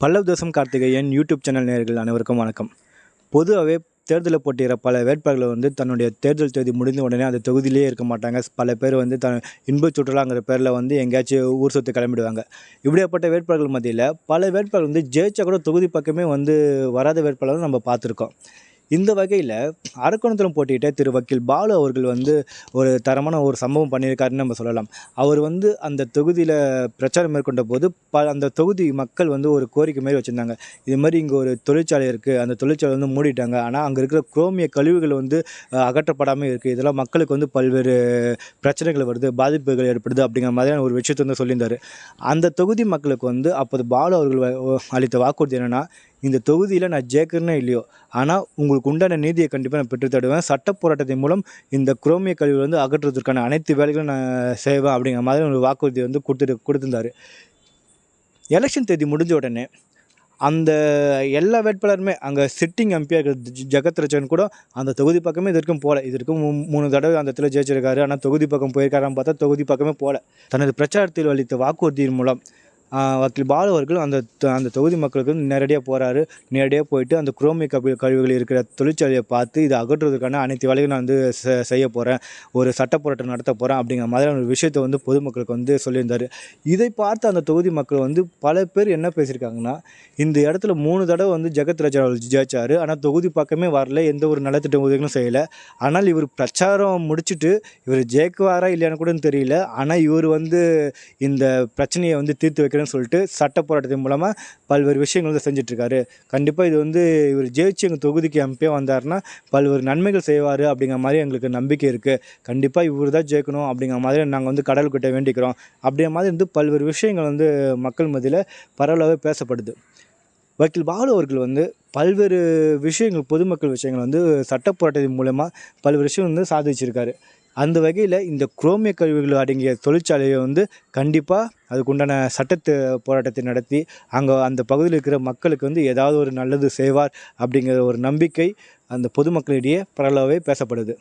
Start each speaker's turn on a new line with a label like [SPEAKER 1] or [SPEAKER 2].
[SPEAKER 1] பல்லவ் தேசம் Karthikeyan YouTube channel நேர்கள் அனைவருக்கும் வணக்கம். பொதுவாகவே தேர்தலில் போட்டியிற பல வேட்பாளர்கள் வந்து தன்னுடைய தேர்தல் தேதி முடிந்த உடனே அந்த தொகுதியிலேயே இருக்க மாட்டாங்க. பல பேர் வந்து த இன்பச் சுற்றுலாங்கிற பேரில் வந்து எங்கேயாச்சும் ஊர் சொத்து கிளம்பிடுவாங்க. இப்படியாப்பட்ட வேட்பாளர்கள் மத்தியில் பல வேட்பாளர்கள் வந்து ஜெயிச்சா கூட தொகுதி பக்கமே வந்து வராத வேட்பாளரும் நம்ம பார்த்துருக்கோம். இந்த வகையில் அரக்கோணத்தில் போட்டியிட்ட திரு வக்கீல் பாலு அவர்கள் வந்து ஒரு தரமான ஒரு சம்பவம் பண்ணியிருக்காருன்னு நம்ம சொல்லலாம். அவர் வந்து அந்த தொகுதியில் பிரச்சாரம் மேற்கொண்ட போது ப அந்த தொகுதி மக்கள் வந்து ஒரு கோரிக்கை மாதிரி வச்சுருந்தாங்க. இது மாதிரி இங்கே ஒரு தொழிற்சாலை இருக்குது அந்த தொழிற்சாலை வந்து மூடிட்டாங்க. ஆனால் அங்கே இருக்கிற குரோமிய கழிவுகள் வந்து அகற்றப்படாமல் இருக்குது இதெல்லாம் மக்களுக்கு வந்து பல்வேறு பிரச்சனைகள் வருது பாதிப்புகள் ஏற்படுது அப்படிங்கிற மாதிரியான ஒரு விஷயத்தை வந்து சொல்லியிருந்தார். அந்த தொகுதி மக்களுக்கு வந்து அப்போது பாலு அவர்கள் அளித்த வாக்குறுதி என்னென்னா இந்த தொகுதியில் நான் ஜெயிக்கிறேனோ இல்லையோ ஆனால் உங்களுக்கு உண்டான நீதியை கண்டிப்பாக நான் பெற்று தருவேன். சட்ட போராட்டத்தின் மூலம் இந்த குரோமிய கழிவு வந்து அகற்றுவதற்கான அனைத்து வேலைகளும் நான் செய்வேன் அப்படிங்கிற மாதிரி ஒரு வாக்குறுதி வந்து கொடுத்துட்டு கொடுத்துருந்தாரு. எலெக்ஷன் தேதி முடிஞ்ச உடனே அந்த எல்லா வேட்பாளருமே அங்கே சிட்டிங் எம்பியாக இருக்கிற ஜெகத் ரச்சன் கூட அந்த தொகுதி பக்கமே இது வரைக்கும் போகல இது வரைக்கும் மூணு தடவை அந்த இடத்துல ஜெயிச்சிருக்காரு. ஆனால் தொகுதி பக்கம் போயிருக்காரான்னு பார்த்தா தொகுதி பக்கமே போகல தனது பிரச்சாரத்தில் அளித்த வாக்குறுதியின் மூலம் வக்கீல் பாலு அவர்கள் அந்த அந்த தொகுதி மக்களுக்கு நேரடியாக போகிறாரு நேரடியாக போயிட்டு அந்த குரோமிய கபி கழிவுகள் இருக்கிற தொழிற்சாலையை பார்த்து இதை அகற்றுவதற்கான அனைத்து வேலைகளும் நான் வந்து செய்ய போகிறேன் ஒரு சட்ட போராட்டம் நடத்த போகிறேன் அப்படிங்கிற மாதிரியான ஒரு விஷயத்தை வந்து பொதுமக்களுக்கு வந்து சொல்லியிருந்தார். இதை பார்த்து அந்த தொகுதி மக்கள் வந்து பல பேர் என்ன பேசியிருக்காங்கன்னா இந்த இடத்துல மூணு தடவை வந்து ஜெகத் ராஜா அவர் ஜெயிச்சார். ஆனால் தொகுதி பக்கமே வரல. எந்த ஒரு நலத்திட்ட உதவிகளும் செய்யலை. ஆனால் இவர் பிரச்சாரம் முடிச்சுட்டு இவர் ஜெயிக்குவாரா இல்லையான்னு கூட தெரியல. ஆனால் இவர் வந்து இந்த பிரச்சனையை வந்து தீர்த்து வைக்க இருக்கிறேன்னு சொல்லிட்டு சட்ட போராட்டத்தின் மூலமாக பல்வேறு விஷயங்கள் வந்து செஞ்சிட்ருக்காரு. கண்டிப்பாக இது வந்து இவர் ஜெயிச்சு எங்கள் தொகுதிக்கு எம்பியாக வந்தாருன்னா பல்வேறு நன்மைகள் செய்வார் அப்படிங்கிற மாதிரி எங்களுக்கு நம்பிக்கை இருக்குது கண்டிப்பாக இவர் தான் ஜெயிக்கணும் அப்படிங்கிற மாதிரி நாங்கள் வந்து கடவுள்கிட்ட வேண்டிக்கிறோம். அப்படிங்கிற மாதிரி வந்து பல்வேறு விஷயங்கள் வந்து மக்கள் மத்தியில் பரவலாகவே பேசப்படுது. வக்கீல் பாலு அவர்கள் வந்து பல்வேறு விஷயங்கள் பொதுமக்கள் விஷயங்கள் வந்து சட்ட போராட்டத்தின் மூலமாக பல்வேறு விஷயம் வந்து சாதிச்சிருக்காரு. அந்த வகையில் இந்த குரோமிய கழிவுகள் அடங்கிய தொழிற்சாலையை வந்து கண்டிப்பாக அதுக்குண்டான சட்டத்து போராட்டத்தை நடத்தி அங்கே அந்த பகுதியில் இருக்கிற மக்களுக்கு வந்து ஏதாவது ஒரு நல்லது செய்வார் அப்படிங்கிற ஒரு நம்பிக்கை அந்த பொதுமக்களிடையே பரவலாகவே பேசப்படுது.